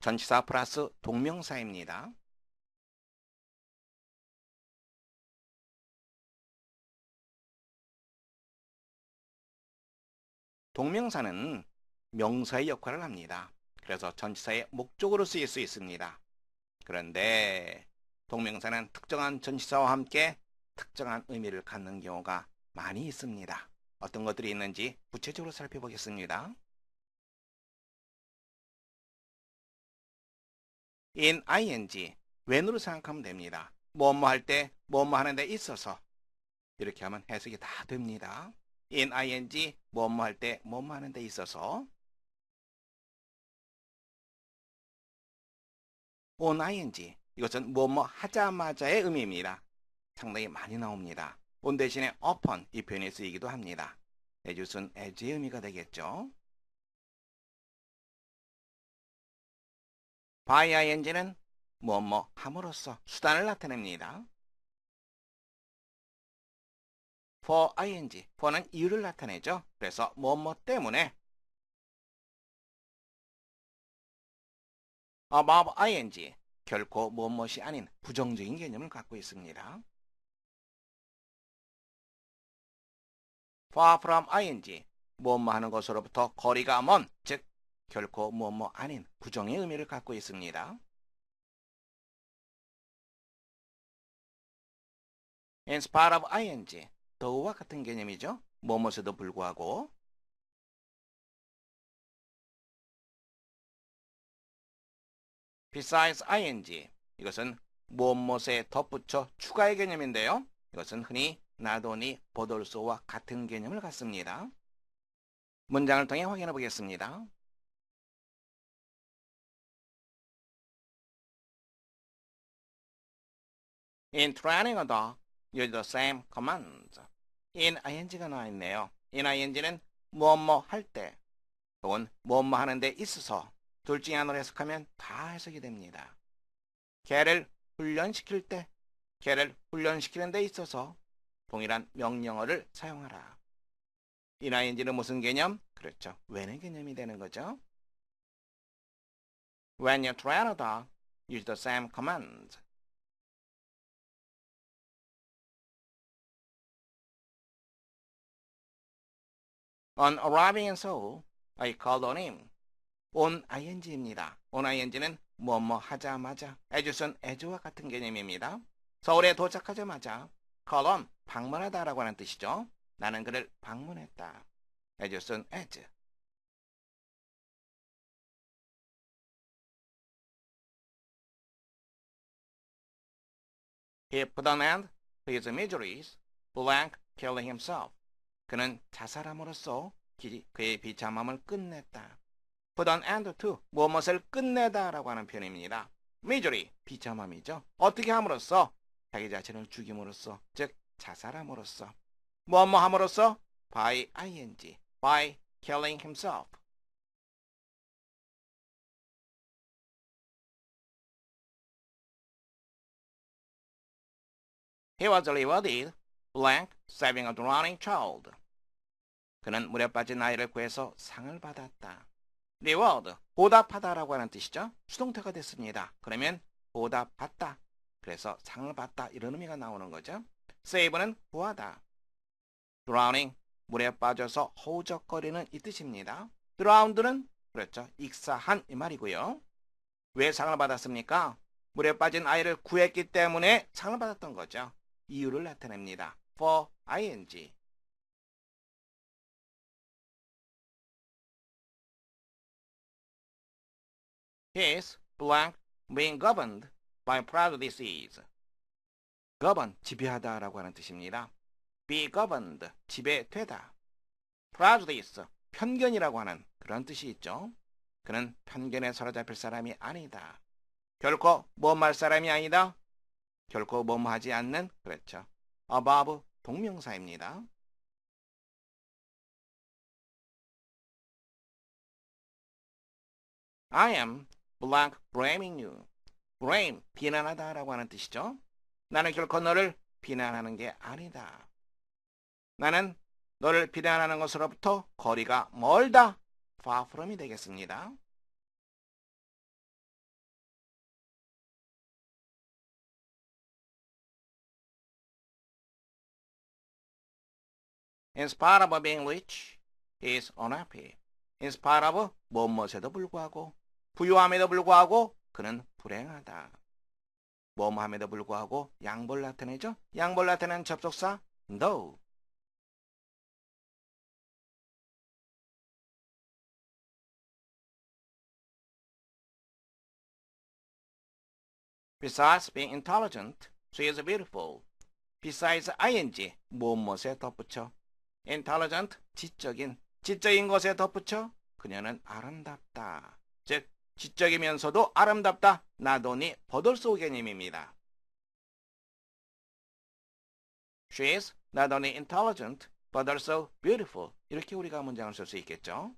전치사 플러스 동명사입니다. 동명사는 명사의 역할을 합니다. 그래서 전치사의 목적으로 쓰일 수 있습니다. 그런데 동명사는 특정한 전치사와 함께 특정한 의미를 갖는 경우가 많이 있습니다. 어떤 것들이 있는지 구체적으로 살펴보겠습니다. In ing, when으로 생각하면 됩니다. 뭐뭐 할 때, 뭐뭐 하는 데 있어서 이렇게 하면 해석이 다 됩니다. in ing, 뭐뭐 할 때, 뭐뭐 하는 데 있어서 on ing, 이것은 뭐뭐 하자마자의 의미입니다. 상당히 많이 나옵니다. on 대신에 upon 이 표현이 쓰이기도 합니다. as은 as의 의미가 되겠죠. By ing는 뭐뭐 함으로써 수단을 나타냅니다. for ing, for는 이유를 나타내죠. 그래서 뭐뭐 때문에 above ing, 결코 무엇이 아닌 부정적인 개념을 갖고 있습니다. far from ing, 무엇뭐 하는 것으로부터 거리가 먼, 즉 결코 무엇뭐 아닌 부정의 의미를 갖고 있습니다. in spite of ing, 더우와 같은 개념이죠. 무엇에도 불구하고 besides ing, 이것은 무엇에 덧붙여 추가의 개념인데요. 이것은 흔히 but also와 같은 개념을 갖습니다. 문장을 통해 확인해 보겠습니다. In training a dog, use the same commands. in ing가 나와 있네요. in ing는 뭐뭐 할 때, 혹은 뭐뭐 하는 데 있어서 둘 중에 하나로 해석하면 다 해석이 됩니다. 개를 훈련시킬 때, 개를 훈련시키는 데 있어서 동일한 명령어를 사용하라. in ing는 무슨 개념? 그렇죠. when의 개념이 되는 거죠. When you train a dog, use the same commands. On arriving in Seoul, I called on him. on ing입니다. on ing는 뭐뭐 하자마자 as은 as와 같은 개념입니다. 서울에 도착하자마자 call on 방문하다 라고 하는 뜻이죠. 나는 그를 방문했다. as은 as. He put an end to his miseries, blank killing himself. 그는 자살함으로써 그의 비참함을 끝냈다. put an end to 무엇을 끝내다 라고 하는 표현입니다. misery 비참함이죠. 어떻게 함으로써 자기 자신을 죽임으로써 즉 자살함으로써 뭐뭐 함으로써 by ing by killing himself He was rewarded blank saving a drowning child. 그는 물에 빠진 아이를 구해서 상을 받았다. reward, 보답하다라고 하는 뜻이죠. 수동태가 됐습니다. 그러면 보답받다. 그래서 상을 받다 이런 의미가 나오는 거죠. save는 구하다. drowning, 물에 빠져서 허우적거리는 이 뜻입니다. drowned는 그렇죠. 익사한 이 말이고요. 왜 상을 받았습니까? 물에 빠진 아이를 구했기 때문에 상을 받았던 거죠. 이유를 나타냅니다. for ing. His blank being governed by prejudices. govern, 지배하다라고 하는 뜻입니다. be governed, 지배되다. prejudice, 편견이라고 하는 그런 뜻이 있죠. 그는 편견에 사로잡힐 사람이 아니다. 결코 뭐말 사람이 아니다. 결코 뭐뭐하지 않는 그렇죠. above 동명사입니다. I am blank blaming you. blame, 비난하다 라고 하는 뜻이죠. 나는 결코 너를 비난하는 게 아니다. 나는 너를 비난하는 것으로부터 거리가 멀다. far from이 되겠습니다. In spite of being rich, he is unhappy. In spite of 무엇에도 불구하고 부유함에도 불구하고 그는 불행하다. 뭐뭐함에도 불구하고 양볼 나타내죠? 양볼 나타내는 접속사 no. Besides being intelligent, she is beautiful. Besides ing, 무엇에 덧붙여. Intelligent, 지적인. 지적인 것에 덧붙여. 그녀는 아름답다. 즉, 지적이면서도 아름답다. 나돈이 버들소 개념입니다. She is not only intelligent, but also beautiful. 이렇게 우리가 문장을 쓸 수 있겠죠.